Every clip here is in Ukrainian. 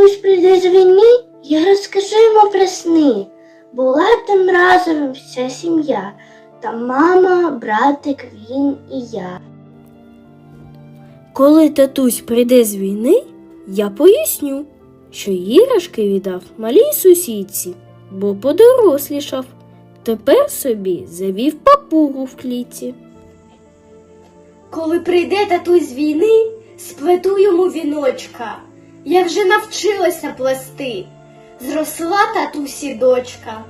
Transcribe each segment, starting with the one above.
Татусь прийде з війни, я розкажу йому про сни. Була там разом вся сім'я, та мама, братик, він і я. Коли татусь прийде з війни, я поясню, що іграшки віддав малій сусідці, бо подорослішав. Тепер собі завів папугу в кліці. Коли прийде татусь з війни, сплету йому віночка. Я вже навчилася плести. Зросла татусі дочка.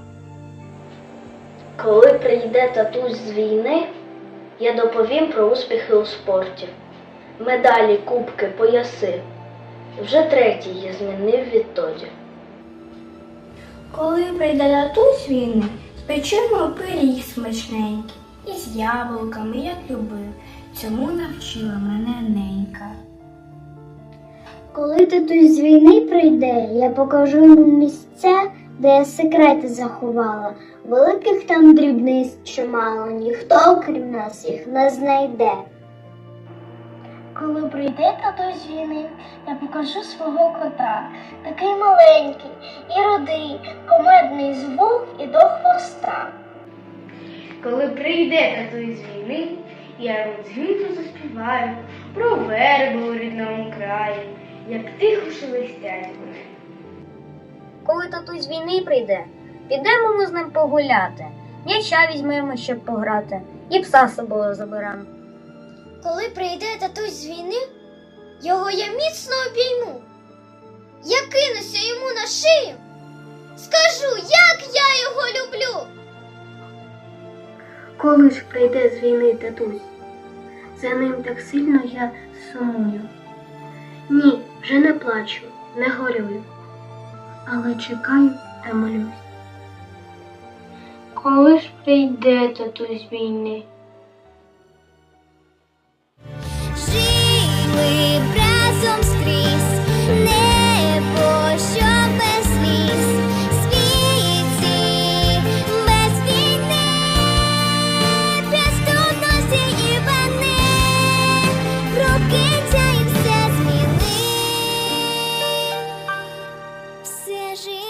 Коли прийде татусь з війни, я доповім про успіхи у спорті. Медалі, кубки, пояси. Вже третій я змінив відтоді. Коли прийде татусь з війни, спечемо пиріг смачненький. Із яблуками, як любив. Цьому навчила мене ненька. Коли татусь з війни прийде, я покажу йому місця, де я секрети заховала. Великих там дрібниць чимало, ніхто, окрім нас, їх не знайде. Коли прийде татусь з війни, я покажу свого кота. Такий маленький і рудий, комедний звук і до хвоста. Коли прийде татусь з війни, я йому дзвінко заспіваю про вербу у рідному краї, як тихо шелестять вони. Коли татусь з війни прийде, підемо ми з ним погуляти. М'яча візьмемо, щоб пограти, і пса з собою заберемо. Коли прийде татусь з війни, його я міцно обійму. Я кинуся йому на шию, скажу, як я його люблю. Коли ж прийде з війни татусь, за ним так сильно я сумую. Ні, вже не плачу, не горюю, але чекаю та молюсь. Коли ж прийде татусь війни? Бережи